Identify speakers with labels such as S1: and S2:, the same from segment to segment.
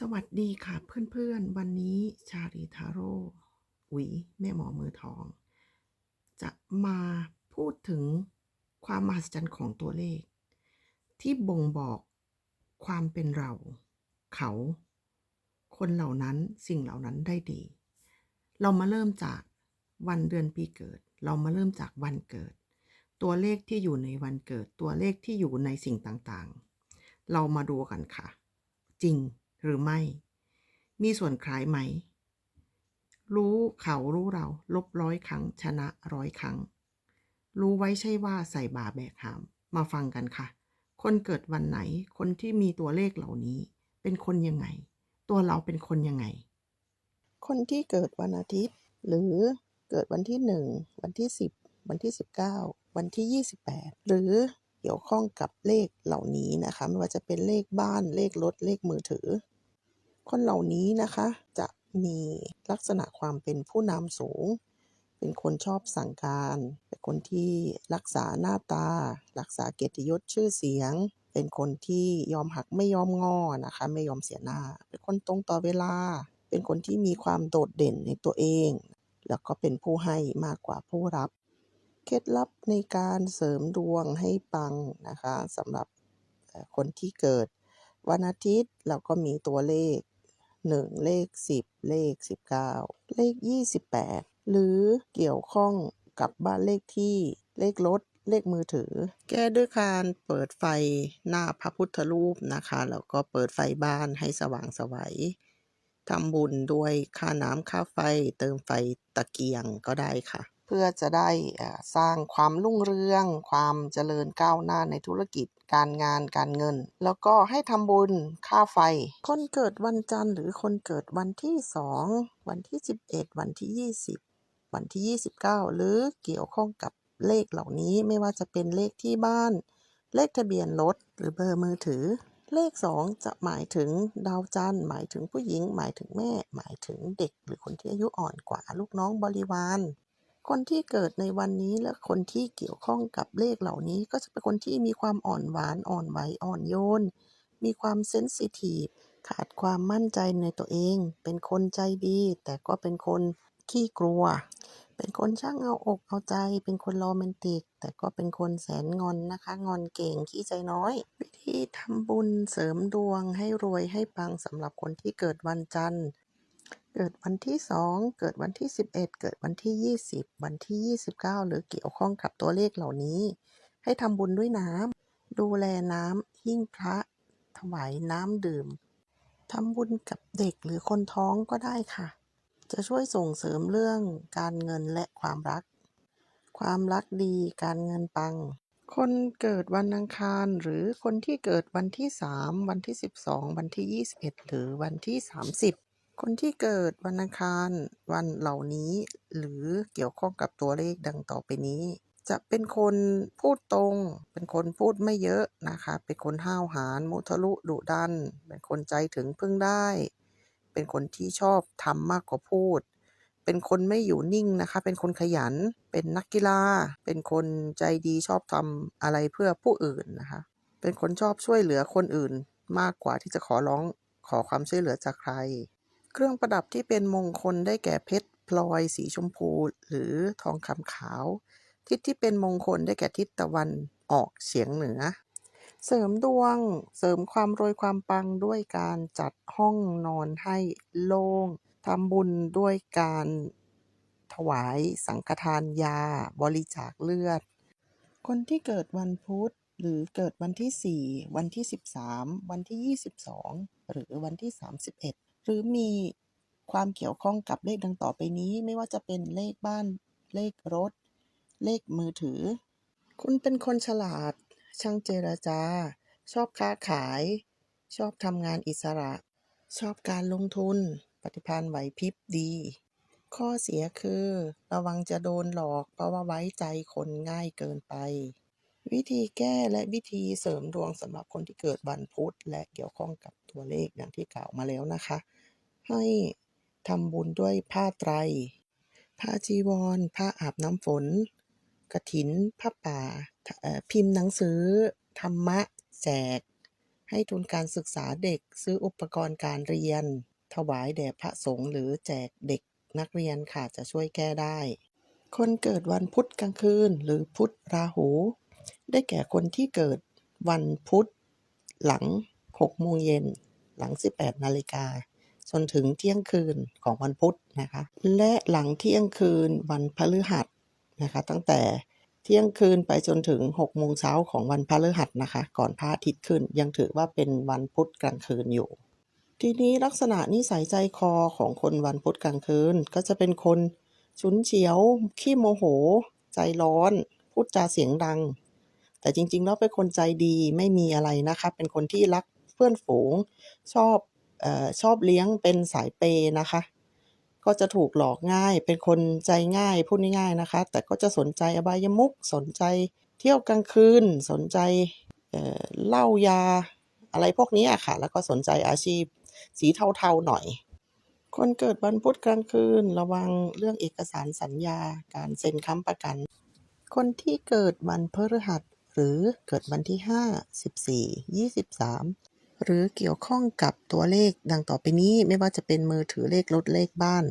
S1: สวัสดีค่ะเพื่อนๆ วันนี้ชาลีทาโร่อุ๋ยแม่หมอมือทอง จะมาพูดถึงความมหัศจรรย์ของตัวเลข ที่บ่งบอกความเป็นเรา เขา คนเหล่านั้นสิ่งเหล่านั้นได้ดี เรามาเริ่มจากวันเดือนปีเกิด เรามาเริ่มจากวันเกิด ตัวเลขที่อยู่ในวันเกิด ตัวเลขที่อยู่ในสิ่งต่างๆ เรามาดูกันค่ะ จริง หรือไม่ มีส่วนคล้ายไหม รู้เขารู้เรา ลบร้อยครั้ง ชนะร้อยครั้ง รู้ไว้ใช่ว่าใส่บาแบกหาม มาฟังกันค่ะ คนเกิดวันไหน คนที่มีตัวเลขเหล่านี้ เป็นคนยังไง ตัวเราเป็นคนยังไง
S2: คนที่เกิดวันอาทิตย์ หรือเกิดวันที่1วันที่10วันที่ 19 วันที่ 28 หรือเกี่ยวข้องกับเลขเหล่านี้นะคะไม่ว่าจะเป็นเลขบ้านเลขรถเลขมือถือ คนเหล่านี้นะคะจะมีลักษณะความเป็นผู้นำสูง เป็นคนชอบสั่งการ เป็นคนที่รักษาหน้าตา รักษาเกียรติยศชื่อเสียง เป็นคนที่ยอมหักไม่ยอมงอนะคะ ไม่ยอมเสียหน้า เป็นคนตรงต่อเวลา เป็นคนที่มีความโดดเด่นในตัวเอง แล้วก็เป็นผู้ให้มากกว่าผู้รับ เคล็ดลับในการเสริมดวงให้ปังนะคะสำหรับคนที่เกิดวันอาทิตย์เราก็มีตัวเลข 1 เลข 10 เลข 19 เลข 28 หรือเกี่ยวข้องกับบ้านเลขที่เลขรถเลขมือถือ แก้ด้วยการเปิดไฟหน้าพระพุทธรูปนะคะ แล้วก็เปิดไฟบ้านให้สว่างไสวัยทำบุญด้วยค่าน้ำค่าไฟเติมไฟตะเกียงก็ได้ค่ะ พื่อจะได้สร้างความรุ่งเรือง ความเจริญก้าวหน้าในธุรกิจ การงานการเงิน แล้วก็ให้ทำบุญค่าไฟ คนเกิดวันจันทร์หรือคนเกิดวันที่2วันที่ 11 วันที่ 20 วันที่ 29 หรือเกี่ยวข้องกับเลขเหล่านี้ไม่ว่าจะเป็นเลขที่บ้าน เลขทะเบียนรถหรือเบอร์มือถือ เลข 2 จะหมายถึงดาวจันทร์หมายถึงผู้หญิง หมายถึงแม่ หมายถึงเด็ก หรือคนที่อายุอ่อนกว่าลูกน้องบริวาร คนที่เกิดในวันนี้และคนที่เกี่ยวข้องกับเลขเหล่านี้ ก็จะเป็นคนที่มีความอ่อนหวานอ่อนไหวอ่อนโยน มีความเซนซิทีฟขาดความมั่นใจในตัวเอง เป็นคนใจดี แต่ก็เป็นคนขี้กลัว เป็นคนช่างเอาอกเอาใจ เป็นคนโรแมนติก แต่ก็เป็นคนแสนงอนนะคะ งอนเก่งขี้ใจน้อย วิธีทำบุญเสริมดวงให้รวยให้ปังสำหรับคนที่เกิดวันจันทร์ เกิดวันที่ 2 เกิดวันที่ 11 เกิดวันที่ 20 วันที่ 29 หรือเกี่ยวข้องกับตัวเลขเหล่านี้ ให้ทำบุญด้วยน้ำดูแลน้ำหิ้งพระ ถวายน้ำดื่มทำบุญกับเด็กหรือคนท้องก็ได้ค่ะ จะช่วยส่งเสริมเรื่องการเงินและความรัก ความรักดีการเงินปัง คนเกิดวันอังคารหรือคนที่เกิดวันที่ 3 วันที่ 12 วันที่ 21 หรือวันที่ 30 คนที่เกิดวันอังคารวันเหล่านี้ หรือเกี่ยวข้องกับตัวเลขดังต่อไปนี้ จะเป็นคนพูดตรง เป็นคนพูดไม่เยอะนะคะ เป็นคนห้าวหาญมุทะลุดุดัน เป็นคนใจถึงพึ่งได้ เป็นคนที่ชอบทำมากกว่าพูด เป็นคนไม่อยู่นิ่งนะคะ เป็นคนขยัน เป็นนักกีฬา เป็นคนใจดีชอบทำอะไรเพื่อผู้อื่นนะคะ เป็นคนชอบช่วยเหลือคนอื่นมากกว่าที่จะขอร้องขอความช่วยเหลือจากใคร เครื่องประดับที่เป็นมงคลได้แก่เพชรพลอยสีชมพู หรือทองคำขาว ทิศที่เป็นมงคลได้แก่ทิศตะวันออกเฉียงเหนือ เสริมดวงเสริมความรวยความปังด้วยการจัดห้องนอนให้โล่งทำบุญด้วยการถวายสังฆทานยาบริจาคเลือด คนที่เกิดวันพุธหรือเกิดวันที่ 4 วันที่ 13 วันที่ 22 หรือวันที่ 31 หรือมีความเกี่ยวข้องกับเลขดังต่อไปนี้ ไม่ว่าจะเป็นเลขบ้าน เลขรถ เลขมือถือ คุณเป็นคนฉลาด ช่างเจรจา ชอบค้าขาย ชอบทำงานอิสระ ชอบการลงทุน ปฏิภาณไหวพริบดี ข้อเสียคือ ระวังจะโดนหลอกเพราะว่าไว้ใจคนง่ายเกินไป วิธีแก้และวิธีเสริมดวงสำหรับคนที่เกิดวันพุธและเกี่ยวข้องกับตัวเลขอย่างที่กล่าวมาแล้วนะคะ ให้ทำบุญด้วยผ้าไตร ผ้าจีวร ผ้าอาบน้ำฝนกฐิน ผ้าป่า พิมพ์หนังสือ ธรรมะ แจก ให้ทุนการศึกษาเด็ก ซื้ออุปกรณ์การเรียน ถวายแด่พระสงฆ์หรือแจกเด็กนักเรียนค่ะจะช่วยแก้ได้ คนเกิดวันพุธกลางคืน หรือพุธราหู ได้แก่คนที่เกิดวันพุธหลัง6โมงเย็นหลัง 18นาฬิกา จนถึงเที่ยงคืนของวันพุธนะคะ และหลังเที่ยงคืนวันพฤหัสนะคะ ตั้งแต่เที่ยงคืนไปจนถึง6โมงเช้าของวันพฤหัสนะคะ ก่อนพระอาทิตย์ขึ้น ยังถือว่าเป็นวันพุธกลางคืนอยู่ ทีนี้ลักษณะนิสัยใจคอของคนวันพุธกลางคืน ก็จะเป็นคนฉุนเฉียว ขี้โมโห ใจร้อน พูดจาเสียงดัง แต่จริงๆแล้วเป็นคนใจดีไม่มีอะไรนะคะ เป็นคนที่รักเพื่อนฝูง ชอบ อชอบเลี้ยงเป็นสายเปย์นะคะ ก็จะถูกหลอกง่าย เป็นคนใจง่ายพูดง่ายๆนะคะ แต่ก็จะสนใจอบายมุขสนใจเที่ยวกลางคืน สนใจเอ่อเหล้ายา อะไรพวกนี้ค่ะ แล้วก็สนใจอาชีพสีเทาๆหน่อย คนเกิดวันพุธกลางคืน ระวังเรื่องเอกสารสัญญาการเซ็นค้ำประกัน คนที่เกิดวันพฤหัสหรือเกิดวันที่ 5 14 23 หรือเกี่ยวข้องกับตัวเลขดังต่อไปนี้ไม่ว่าจะเป็นมือถือเลขรถเลขบ้าน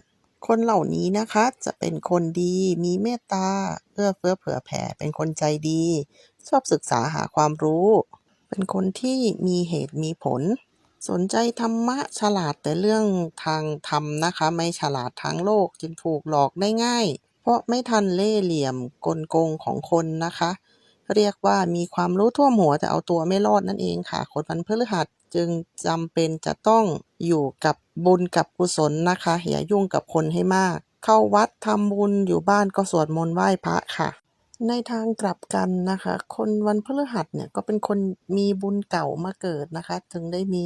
S2: คนเหล่านี้นะคะจะเป็นคนดีมีเมตตาเอื้อเฟื้อเผื่อแผ่ เป็นคนใจดี ชอบศึกษาหาความรู้ เป็นคนที่มีเหตุมีผล สนใจธรรมะฉลาดแต่เรื่องทางธรรมนะคะ ไม่ฉลาดทางโลกจึงถูกหลอกได้ง่าย เพราะไม่ทันเล่เหลี่ยมกลโกงของคนนะคะเรียกว่ามีความรู้ท่วมหัวแต่เอาตัวไม่รอดนั่นเองค่ะคนวันพฤหัส จึงจำเป็นจะต้องอยู่กับบุญกับกุศลนะคะ อย่ายุ่งกับคนให้มาก เข้าวัดทำบุญอยู่บ้านก็สวดมนต์ไหว้พระค่ะ ในทางกลับกันนะคะ คนวันพฤหัสเนี่ยก็เป็นคนมีบุญเก่ามาเกิดนะคะ ถึงได้มี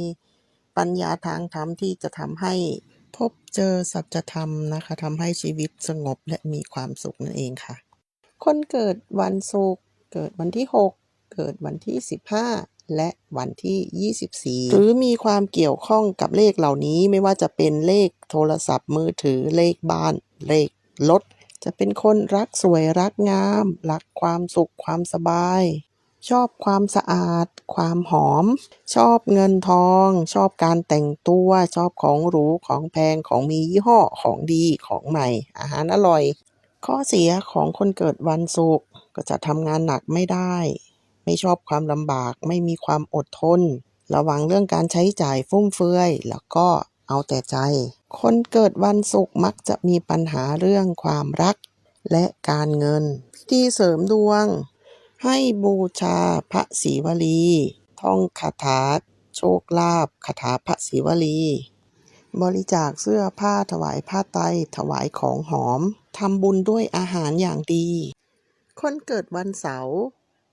S2: ปัญญาทางธรรมที่จะทำให้พบเจอสัจธรรมนะคะทำให้ชีวิตสงบและมีความสุขนั่นเองค่ะ คนเกิดวันศุกร์เกิดวันที่ 6 เกิดวันที่ 15 และวันที่ 24 หรือมีความเกี่ยวข้องกับเลขเหล่านี้ไม่ว่าจะเป็นเลขโทรศัพท์มือถือเลขบ้าน เลขรถจะเป็นคนรักสวยรักงาม รักความสุขความสบาย ชอบความสะอาด ความหอม ชอบเงินทอง ชอบการแต่งตัว ชอบของหรูของแพงของมียี่ห้อของดีของใหม่ อาหารอร่อย ข้อเสียของคนเกิดวันศุกร์ก็จะทำงานหนักไม่ได้ ไม่ชอบความลำบาก ไม่มีความอดทน ระวังเรื่องการใช้จ่ายฟุ่มเฟือย แล้วก็เอาแต่ใจ คนเกิดวันศุกร์มักจะมีปัญหาเรื่องความรักและการเงินพิธีเสริมดวง ให้บูชาพระศรีวลี ท่องคาถา โชคลาภคาถาพระศรีวลี บริจาคเสื้อผ้าถวายผ้าไตรถวายของหอมทำบุญด้วยอาหารอย่างดี คนเกิดวันเสาร์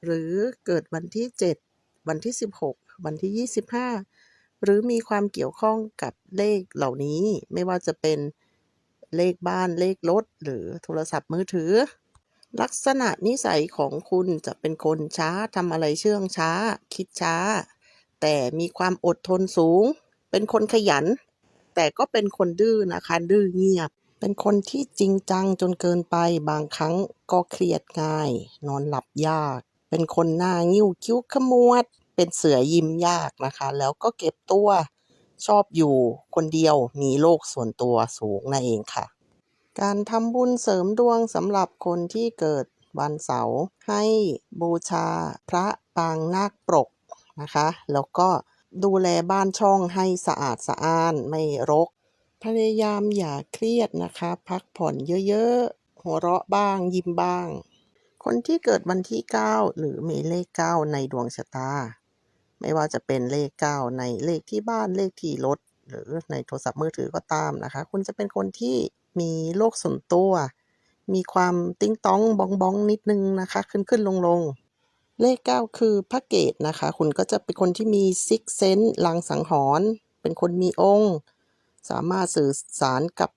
S2: หรือเกิดวันที่ 7 วันที่ 16 วันที่ 25 หรือมีความเกี่ยวข้องกับเลขเหล่านี้ ไม่ว่าจะเป็นเลขบ้านเลขรถ หรือโทรศัพท์มือถือ ลักษณะนิสัยของคุณจะเป็นคนช้าทำอะไรเชื่องช้า คิดช้า แต่มีความอดทนสูง เป็นคนขยัน แต่ก็เป็นคนดื้อนะคะดื้อเงียบเป็นคนที่จริงจังจนเกินไปบางครั้งก็เครียดง่าย นอนหลับยาก เป็นคนหน้างิ้วคิ้วขมวด เป็นเสือยิ้มยากนะคะ แล้วก็เก็บตัวชอบอยู่คนเดียวมีโลกส่วนตัวสูงนั่นเองค่ะ การทำบุญเสริมดวงสำหรับคนที่เกิดวันเสาร์ให้บูชาพระปางนาคปรกนะคะ แล้วก็ดูแลบ้านช่องให้สะอาดสะอ้านไม่รก พยายามอย่าเครียดนะคะ พักผ่อนเยอะๆ หัวเราะบ้างยิ้มบ้าง คนที่เกิดวันที่ 9 หรือมีเลข 9 ในดวงชะตา ไม่ว่าจะเป็นเลข 9 ในเลขที่บ้านเลขที่รถ หรือในโทรศัพท์มือถือก็ตามนะคะ คุณจะเป็นคนที่มีโลกส่วนตัว มีความติ้งต้องบองบองนิดนึงนะคะ ขึ้นขึ้นลงลงเลข 9 คือพระเกตนะคะ คุณก็จะเป็นคนที่มีซิกเซนลางสังหรณ์เป็นคนมีองค์ สามารถสื่อสารกับ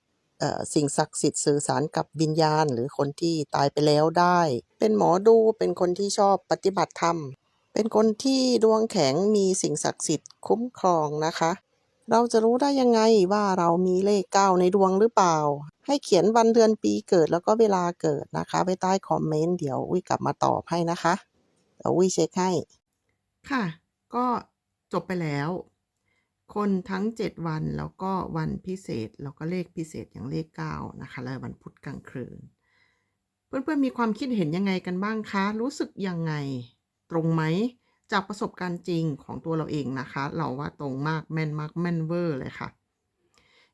S2: สิ่งศักดิ์สิทธิ์สื่อสารกับวิญญาณ หรือคนที่ตายไปแล้วได้ เป็นหมอดูเป็นคนที่ชอบปฏิบัติธรรม เป็นคนที่ดวงแข็งมีสิ่งศักดิ์สิทธิ์คุ้มครองนะคะ เราจะรู้ได้ยังไงว่าเรามีเลขเก้าในดวงหรือเปล่า ให้เขียนวันเดือนปีเกิดแล้วก็เวลาเกิดนะคะไว้ใต้คอมเมนต์เดี๋ยวอุ้ยกลับมาตอบให้นะคะเดี๋ยวอุ้ยเช็คให้
S1: ค่ะ ก็จบไปแล้ว คนทั้ง 7 วันแล้วก็วันพิเศษ แล้วก็เลขพิเศษอย่างเลข 9 นะคะ และวันพุธกลางคืน เพื่อนๆมีความคิดเห็นยังไงกันบ้างคะ รู้สึกยังไงตรงไหม จากประสบการณ์จริงของตัวเราเองนะคะ เราว่าตรงมากแม่นมากแม่นเวอร์เลยค่ะ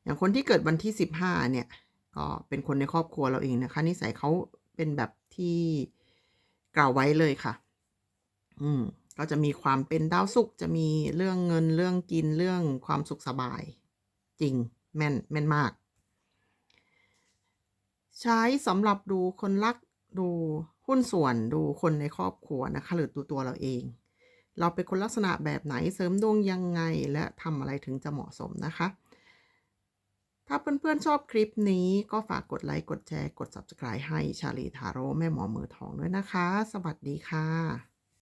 S1: อย่างคนที่เกิดวันที่ 15 เนี่ย ก็เป็นคนในครอบครัวเราเองนะคะ นิสัยเขาเป็นแบบที่กล่าวไว้เลยค่ะ อืม ก็จะมีความเป็นดาวศุกร์จะมีเรื่องเงินเรื่องกินเรื่องความสุขสบาย จริงแม่นแม่นมาก ใช้สำหรับดูคนรักดูหุ้นส่วนดูคนในครอบครัวนะคะหรือดูตัวเราเอง เราเป็นคนลักษณะแบบไหนเสริมดวงยังไงและทำอะไรถึงจะเหมาะสมนะคะ ถ้าเพื่อนๆชอบคลิปนี้ก็ฝากกดไลค์กดแชร์กด Subscribe ให้ชาลีทาโร่แม่หมอมือทองด้วยนะคะ สวัสดีค่ะ